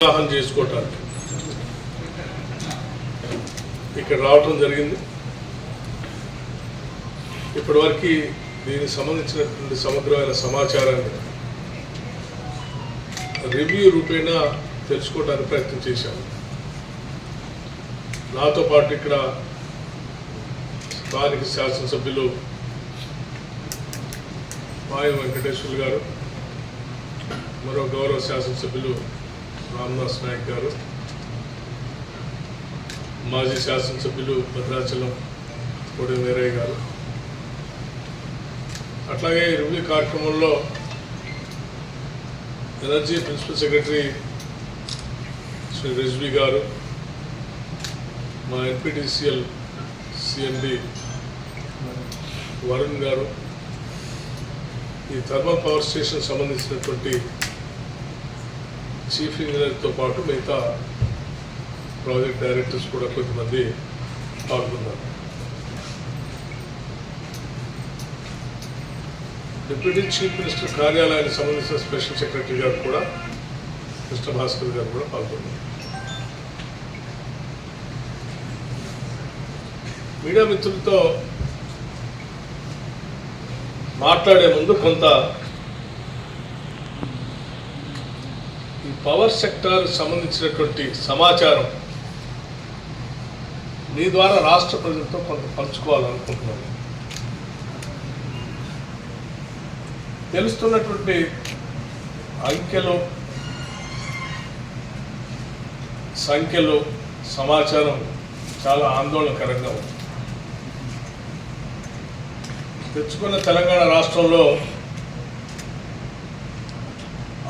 అవగాహన చేసుకోవటానికి. ఇక్కడ రావటం జరిగింది. ఇప్పటివరకు దీనికి సంబంధించినటువంటి సమగ్రమైన సమాచారాన్ని రివ్యూ రూపేణా తెలుసుకోవడానికి ప్రయత్నం చేశాను నాతో పాటు ఇక్కడ స్థానిక శాసనసభ్యులు మాయ వెంకటేశ్వర్లు గారు మరో గౌరవ శాసనసభ్యులు రామ్దాస్ నాయక్ గారు మాజీ శాసనసభ్యులు భద్రాచలం కోడి వీరయ్య గారు. అట్లాగే రివ్యూ కార్యక్రమంలో energy principal secretary Shri Rizvi garu మా ఎన్పిటిసిఎల్ సిఎండి వరుణ్ గారు ఈ థర్మల్ పవర్ స్టేషన్ సంబంధించినటువంటి చీఫ్ ఇంజనీర్తో పాటు మిగతా ప్రాజెక్ట్ డైరెక్టర్స్ కూడా కొంతమంది పాల్గొన్నారు. డిప్యూటీ చీఫ్ మినిస్టర్ కార్యాలయానికి సంబంధించిన స్పెషల్ సెక్రటరీ గారు కూడా కృష్ణ భాస్కర్ గారు కూడా పాల్గొన్నారు. మీడియా మిత్రులతో మాట్లాడే ముందు కొంత ఈ పవర్ సెక్టార్ సంబంధించినటువంటి సమాచారం మీ ద్వారా రాష్ట్ర ప్రజలతో కొంత పంచుకోవాలనుకుంటున్నాను. తెలుస్తున్నటువంటి అంకెలు సంఖ్యలు సమాచారం చాలా ఆందోళనకరంగా ఉంది. తెచ్చుకున్న తెలంగాణ రాష్ట్రంలో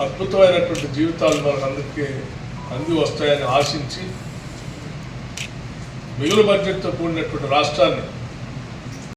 అద్భుతమైనటువంటి జీవితాలు మనకందరికీ అంది వస్తాయని ఆశించి మిగులు బడ్జెట్తో కూడినటువంటి రాష్ట్రాన్ని